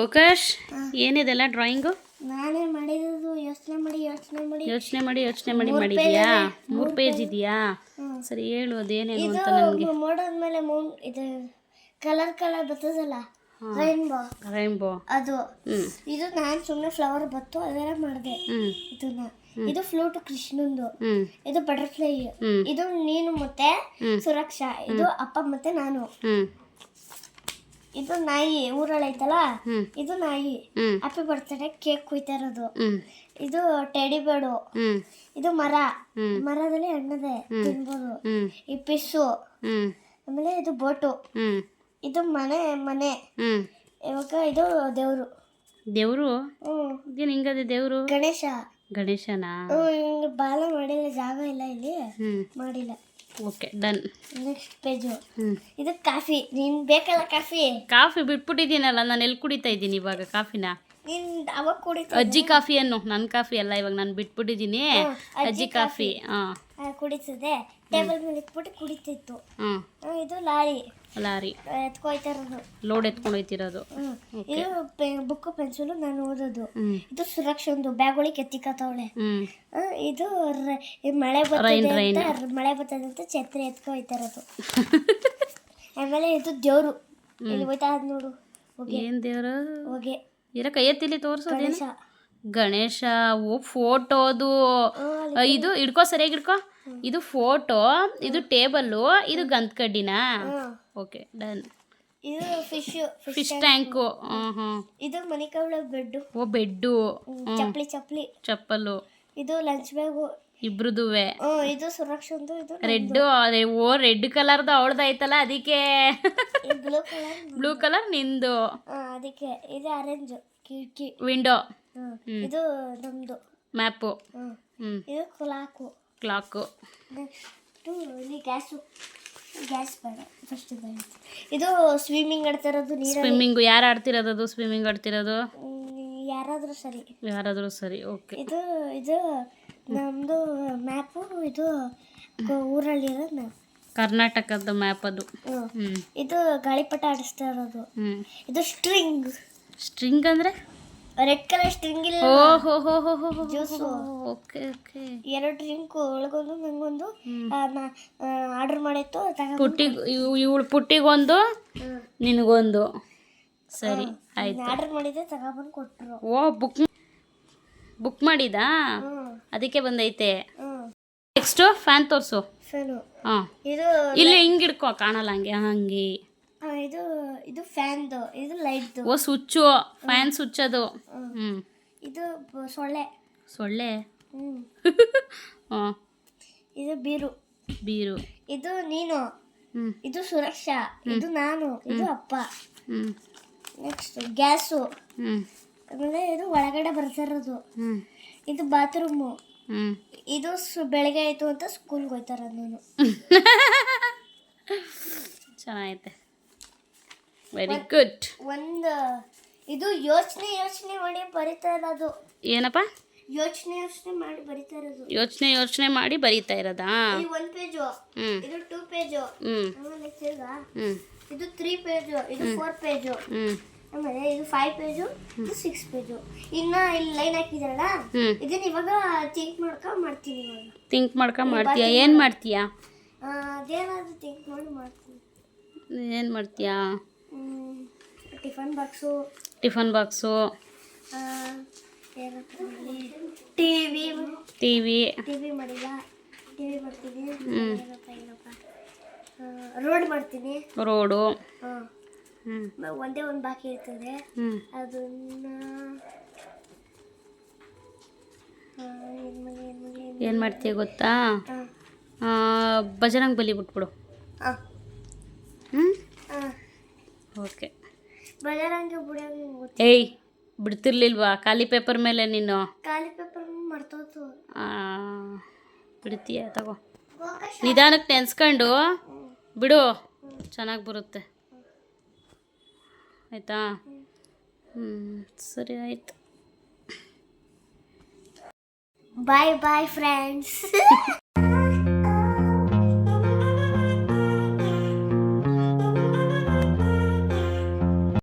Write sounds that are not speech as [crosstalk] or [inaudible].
ಪ್ರಕಾಶ್ ಏನಿದೆಲ್ಲ ಡ್ರಾಯಿಂಗು ನಾನೇ ಮಾಡಿರೋದು ಯೋಚನೆ ಮಾಡಿ ಯೋಚನೆ ಮಾಡಿ. ಯೋಚನೆ ಮಾಡಿ ಯೋಚನೆ ಮಾಡಿ ಮಾಡಿದ್ಯಾ? ಮೂರು ಪೇಜ್ ಇದೆಯಾ? ಸರಿ ಹೇಳು ಅದೇನೇನು ಅಂತ ನನಗೆ. ಇದು ಮೇಲೆ ಮೂನ್ ಇದು ಕಲರ್ ಕಲರ್ ಬರ್ತದಲ್ಲ? ರೈನ್ಬೋ ರೈನ್ಬೋ ಅದು. ಇದು ನಾನು ಸುಮ್ಮನೆ ಫ್ಲವರ್ ಬತ್ತು ಅದೆಲ್ಲ ಮಾಡಿದೆ. ಇದನ್ನ. ಇದು ಫ್ಲೂಟ್ ಕೃಷ್ಣಂದು. ಇದು ಬಟರ್ಫ್ಲೈ ಇದು ನೀನು ಮತ್ತೆ ಸುರಕ್ಷಾ. ಇದು ಅಪ್ಪ ಮತ್ತೆ ನಾನು. ಇದು ನಾಯಿ ಊರಲ್ಲೈತಲ್ಲ ಐತಲ್ಲ? ಇದು ನಾಯಿ. ಹ್ಯಾಪಿ ಬರ್ತ್ಡೇ ಕೇಕ್ ಕುಯ್ತಾ ಇರೋದು. ಇದು ಟೆಡಿ ಬೇಡು ಇದು ಮರ. ಮರದಲ್ಲಿ ಹಣ್ಣದೆ ತಿನ್ಬೋದು. ಈ ಪಿಸ್ಸು ಆಮೇಲೆ ಇದು ಬೋಟು ಇದು ಮನೆ ಮನೆ. ಇವಾಗ ಇದು ದೇವ್ರು. ದೇವ್ರು? ಏನು ಹಿಂಗದೆ ದೇವ್ರು? ಗಣೇಶ. ಗಣೇಶನಾ? ಹಿಂಗ್ ಬಾಲ ಮಾಡಿಲ್ಲ ಜಾಗ ಇಲ್ಲ ಇಲ್ಲಿ. ಮಾಡಿಲ್ಲ. Okay done. ನೆಕ್ಸ್ಟ್ ಪೇಜು ಹ್ಞೂ ಇದು ಕಾಫಿ. ನೀನ್ ಬೇಕಲ್ಲ ಕಾಫಿ? ಕಾಫಿ ಬಿಟ್ಬಿಟ್ಟಿದ್ದೀನಲ್ಲ ನಾನು ಎಲ್ಲಿ ಕುಡಿತಾ ಇದ್ದೀನಿ ಇವಾಗ ಕಾಫಿನ? ನೀನ್ ಅವಾಗ ಕುಡಿತ ಅಜ್ಜಿ ಕಾಫಿ ಅನ್ನು ನನ್ನ ಕಾಫಿ ಅಲ್ಲ ಇವಾಗ ನಾನು ಬಿಟ್ಬಿಟ್ಟಿದ್ದೀನಿ. ಅಜ್ಜಿ ಕಾಫಿ ಹಾಂ. ಕುಡಿತದೆ ಟೇಬಲ್ ಮೇಲೆ ಇಟ್ಬಿಟ್ಟು ಕುಡಿತಿತ್ತು. ಇದು ಲಾರಿ. ಲಾರಿ ಲೋಡ್ ಎತ್ಕೊಂಡು ಹೋಯ್ತಿರೋದು. ಇದು ಬುಕ್ ಪೆನ್ಸಿಲು ನಾನು ಓದೋದು. ಇದು ಇದು ಸುರಕ್ಷೊಂದು ಬ್ಯಾಗ್ ಕೆತ್ತಿಕತ್ತವಳೆ. ಹ್ಞೂ ಇದು ಮಳೆ ಬರ್ತದೆ ಅಂತ ಮಳೆ ಬರ್ತದೆ ಅಂತ ಛತ್ರಿ ಎತ್ಕೊ ಹೋಯ್ತಾ ಇರೋದು ಆಮೇಲೆ ಇದು ದೇವ್ರು. ಇಲ್ಲಿ ಹೋಯ್ತಾ ಇದ್ ನೋಡು. ಏನ್ ದೇವ್ರು? ಹೊಗೆ. ಇರ ಕೈ ಎತ್ತಿಲಿ ತೋರಿಸೋದೇನು ಗಣೇಶ. ಗಣೇಶ ಓ ಫೋಟೋದು ಇದು. ಹಿಡ್ಕೋ ಸರಿಯಾಗಿ ಹಿಡ್ಕೋ. ಇದು ಫೋಟೋ ಇದು ಟೇಬಲ್ಲು ಇದು ಗಂತ್ ಕಡ್ಡಿನಾ. Okay done. ಇದು ಫಿಶ್ ಫಿಶ್ ಟ್ಯಾಂಕು ಇದು ಮನೆ ಕವಳ ಬೆಡ್ ಓ ಬೆಡ್ಡು ಚಪ್ಪಲಿ ಚಪ್ಪಲಿ. ಚಪ್ಪಲು. ಇದು ಲಂಚ್ ಬ್ಯಾಗು ಇಬ್ರದುವೆ. ಇದು ಸುರಕ್ಷೊಂದು ಇದು ರೆಡ್ ಅದೇ ಓ ರೆಡ್ ಕಲರ್ದು ಅವಳ್ದು ಐತಲ್ಲ ಅದಕ್ಕೆ. ಬ್ಲೂ ಕಲರ್ ಬ್ಲೂ ಕಲರ್ ನಿಂದು. ಅದಕ್ಕೆ ಇದು ಆರೆಂಜ್ ಕಿಟಕಿ. ವಿಂಡೋ. ಇದು ನಮ್ದು. ಮ್ಯಾಪು. ಇದು ಕ್ಲಾಕ್ ಕ್ಲಾಕು ಇಲ್ಲಿ ಗ್ಯಾಸು ಗ್ಯಾಸ್ ಬೇಡ ಫಸ್ಟ್ ಇದು ಸ್ವಿಮ್ಮಿಂಗ್ ಆಡ್ತಿರೋದು ನೀರು ಸ್ವಿಮ್ಮಿಂಗು ಯಾರು ಆಡ್ತಿರೋದು ಅದು? ಸ್ವಿಮ್ಮಿಂಗ್ ಆಡ್ತಿರೋದು? ಯಾರಾದರೂ ಸರಿ. ಯಾರಾದರೂ ಸರಿ ಓಕೆ ಇದು ಇದು ನಮ್ಮದು ಮ್ಯಾಪು ಇದು ಊರಲ್ಲಿರೋ ಮ್ಯಾಪ್ ಕರ್ನಾಟಕದ ಮ್ಯಾಪ್ ಅದು. ಇದು ಗಾಳಿಪಟ ಆಡಿಸ್ತಾ ಇರೋದು. ಹ್ಞೂ ಇದು ಸ್ಟ್ರಿಂಗ್ ಸ್ಟ್ರಿಂಗ್ ಅಂದರೆ? ರೆಡ್ ಕಲರ್ ಸ್ಟ್ರಿಂಗ್ ಇಲ್ಲ. ಓ ಹೋ ಹೋ ಹೋ ಹೋ ಹೋ ಓಕೆ ಓಕೆ. ಎರಡು ಡ್ರಿಂಕ್ ಒಳಗೊಂದು ನಂಗೊಂದು ಆರ್ಡರ್ ಮಾಡಿತ್ತು ತಗೊಂಡು ಪುಟ್ಟಿಗೆ ಇವಳು ಪುಟ್ಟಿಗೊಂದು ನಿನಗೊಂದು. ಸರಿ ಆಯ್ತು. ಆರ್ಡರ್ ಮಾಡಿದ್ದೆ ತಗೊಂಡ್ಬಂದು ಕೊಟ್ಟರು ಓ ಬುಕ್ ಬುಕ್ ಮಾಡಿದಾ? ಹ್ಮ್. ಅದಕ್ಕೆ ಬಂದೈತೆ. ಹ್ಮ್. ನೆಕ್ಸ್ಟು ಫ್ಯಾನ್ ತೋರಿಸು. ಫೇನು ಹಾಂ. ಇದು ಇಲ್ಲಿ ಹಿಂಗೆ ಹಿಡ್ಕೊ ಕಾಣಲ್ಲ ಹಂಗೆ ಹಂಗೆ. ಇದು ಇದು ಫ್ಯಾನ್ದು ಇದು ಲೈಟ್ದು. ಓ ಸ್ವಿಚ್ಚು ಫ್ಯಾನ್ ಸ್ವಿಚ್ ಅದು ಹ್ಞೂ ಇದು ಬ- ಸೊಳ್ಳೆ. ಸೊಳ್ಳೆ? ಹ್ಞೂ ಹಾಂ ಇದು ಬೀರು. ಬೀರು. ಇದು ನೀನು. ಹ್ಞೂ ಇದು ಸುರಕ್ಷಾ. ಇದು ನಾನು. ಇದು ಅಪ್ಪ. ಹ್ಞೂ ನೆಕ್ಸ್ಟ್ ಗ್ಯಾಸು. ಹ್ಞೂ ಆಮೇಲೆ ಇದು ಒಳಗಡೆ ಬರ್ತಿರೋದು. ಹ್ಞೂ ಇದು ಬಾತ್ರೂಮು. ಹ್ಞೂ ಇದು ಸು ಬೆಳಗ್ಗೆ ಆಯ್ತು ಅಂತ ಸ್ಕೂಲ್ಗೆ ಹೋಯ್ತಾರ ನೀನು. [laughs] ಚೆನ್ನಾಗೈತೆ. ವೆರಿ ಗುಡ್ ಒಂದು ಇದು ಯೋಚನೆ ಯೋಚನೆ ಮಾಡಿ ಬರಿತಾ ಇರೋದು. ಏನಪ್ಪ? ಯೋಚನೆ ಯೋಚನೆ ಮಾಡಿ ಬರೀತಾ ಇರೋದು. ಯೋಚನೆ ಯೋಚನೆ ಮಾಡಿ ಬರೀತಾ ಇರೋದಾ? ಇದು ಒನ್ ಪೇಜು. ಇದು ಟೂ ಪೇಜು. ಆಮೇಲೆ ತಿರ್ಗಾ ಇದು ತ್ರೀ ಪೇಜು ಇದು ಫೋರ್ ಪೇಜು. ಆಮೇಲೆ ಇದು ಫೈವ್ ಪೇಜು ಇದು ಸಿಕ್ಸ್ ಪೇಜು. ಇನ್ನ ಇಲ್ಲಿ ಲೈನ್ ಹಾಕಿದಾರಲ್ಲ ಇದನ್ನ ಇವಾಗ ಥಿಂಕ್ ಮಾಡ್ಕೊಂಡು ಮಾಡ್ತೀನಿ ಇವಾಗ. ಥಿಂಕ್ ಮಾಡ್ಕೊಂಡು ಮಾಡ್ತೀಯಾ? ಏನು ಮಾಡ್ತೀಯಾ? ಅದೇನಾದ್ರೂ ಥಿಂಕ್ ಮಾಡಿ ಮಾಡ್ತೀನಿ. ಏನು ಮಾಡ್ತೀಯಾ? Tiffin box. Tiffin box. TV. TV. TV ಮಾಡಿಲ್ಲ. ಟಿವಿ ಮಾಡ್ತೀನಿ. ರೋಡ್ ಮಾಡ್ತೀನಿ. ರೋಡು. ಒಂದೇ ಒಂದು ಬಾಕಿ ಇರ್ತದೆ. ಅದನ್ನ ಏನು ಮಾಡಿ ಏನು ಮಾಡ್ತೀಯ ಗೊತ್ತಾ? ಬಜರಂಗ್ ಬಲಿ ಬಿಟ್ಬಿಡು. ಹ್ಮ್? ಹ್ಞೂ ಓಕೆ. ಬಜಾರಂಗೆ ಬಿಡೋಂಗೆ ಗೊತ್ತು ಏಯ್ ಬಿಡ್ತಿರ್ಲಿಲ್ವಾ? ಖಾಲಿ ಪೇಪರ್ ಮೇಲೆ ನೀನು? ಖಾಲಿ ಪೇಪರ್ ಮರ್ತೋತು. ಆ, ಬಿಡ್ತೀಯ ತಗೋ. ನಿಧಾನಕ್ಕೆ ನೆನ್ಸ್ಕೊಂಡು ಬಿಡು. ಚೆನ್ನಾಗಿ ಬರುತ್ತೆ. ಆಯಿತಾ? ಹ್ಞೂ ಸರಿ ಆಯಿತು. ಬಾಯ್ ಬಾಯ್ ಫ್ರೆಂಡ್ಸ್